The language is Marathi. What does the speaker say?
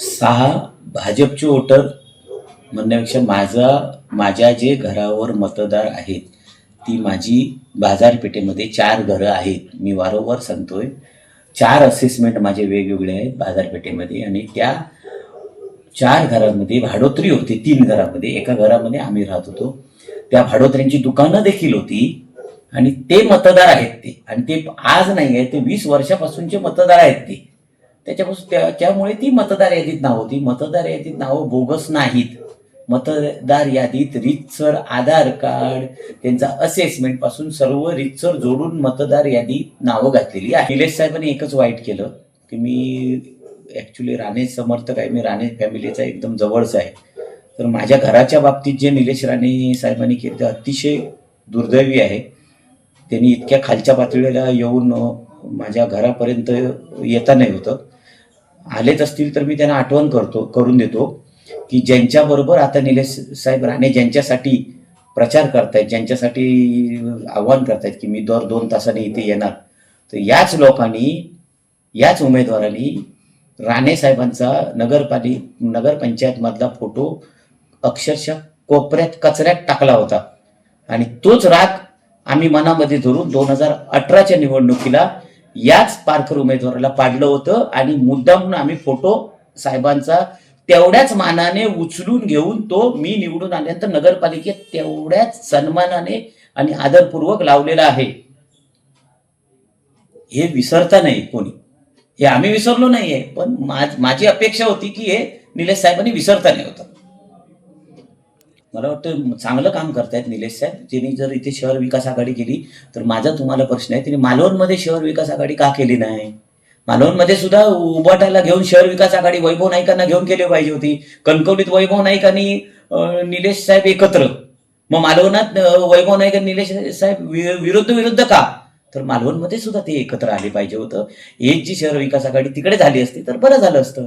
सहा भाजपचे वोटर म्हणण्यापेक्षा माझा माझ्या जे घरावर मतदार आहेत ती माझी बाजारपेठेमध्ये चार घरं आहेत. मी वारंवार सांगतोय चार असेसमेंट माझे वेगवेगळे आहेत बाजारपेठेमध्ये आणि त्या चार घरांमध्ये भाडोत्री होती तीन घरामध्ये. एका घरामध्ये आम्ही राहत होतो. त्या भाडोत्र्यांची दुकानं देखील होती आणि ते मतदार आहेत ते. आणि ते आज नाही आहे ते वीस वर्षापासूनचे मतदार आहेत ते. त्याच्यापासून त्या त्यामुळे ती मतदार यादीत नाव होती. मतदार यादीत नावं बोगस नाहीत. मतदार यादीत रीतसर आधार कार्ड त्यांचा असेसमेंटपासून सर्व रीतसर जोडून मतदार यादी नावं घातलेली आहे निलेश साहेबांनी एकच वाईट केलं की मी ॲक्च्युली राणे समर्थक आहे. मी राणे फॅमिलीचा एकदम जवळचा आहे. तर माझ्या घराच्या बाबतीत जे निलेश राणे साहेबांनी केलं ते अतिशय दुर्दैवी आहे. त्यांनी इतक्या खालच्या पातळीला येऊन माझ्या घरापर्यंत येता नाही होतं. आलेच असतील तर मी त्यांना आठवण करतो करून देतो की ज्यांच्याबरोबर आता निलेश साहेब राणे ज्यांच्यासाठी प्रचार करतायत ज्यांच्यासाठी आव्हान करतायत की मी दर दोन तासाने इथे येणार तर याच लोकांनी याच उमेदवारांनी राणे साहेबांचा नगरपाली नगरपंचायतमधला फोटो अक्षरशः कोपऱ्यात कचऱ्यात टाकला होता. आणि तोच राग आम्ही मनामध्ये धरून दोन हजार अठराच्या निवडणुकीला याच पारकर उमेदवाराला पाडलं होतं आणि मुद्दामून आम्ही फोटो साहेबांचा तेवढ्याच मानाने उचलून घेऊन तो मी निवडून आल्यानंतर नगरपालिकेत तेवढ्याच सन्मानाने आणि आदरपूर्वक लावलेला आहे. हे विसरता नाही कोणी. हे आम्ही विसरलो नाहीये पण माझ- माझी अपेक्षा होती की हे निलेश साहेबांनी विसरता नाही होतं. मला वाटतं चांगलं काम करतायत निलेश साहेब. त्यांनी जर इथे शहर विकास आघाडी केली तर माझा तुम्हाला प्रश्न आहे त्यांनी मालवणमध्ये शहर विकास आघाडी का केली नाही? मालवणमध्ये सुद्धा उबाटाला घेऊन शहर विकास आघाडी वैभव नाईकांना घेऊन केली पाहिजे होती. कणकवलीत वैभव नाईक आणि निलेश साहेब एकत्र. मग मालवणात वैभव नाईक आणि निलेश साहेब विरुद्ध विरुद्ध का? तर मालवणमध्ये सुद्धा ते एकत्र आले पाहिजे होतं. एक जी शहर विकास आघाडी तिकडे झाली असती तर बरं झालं असतं.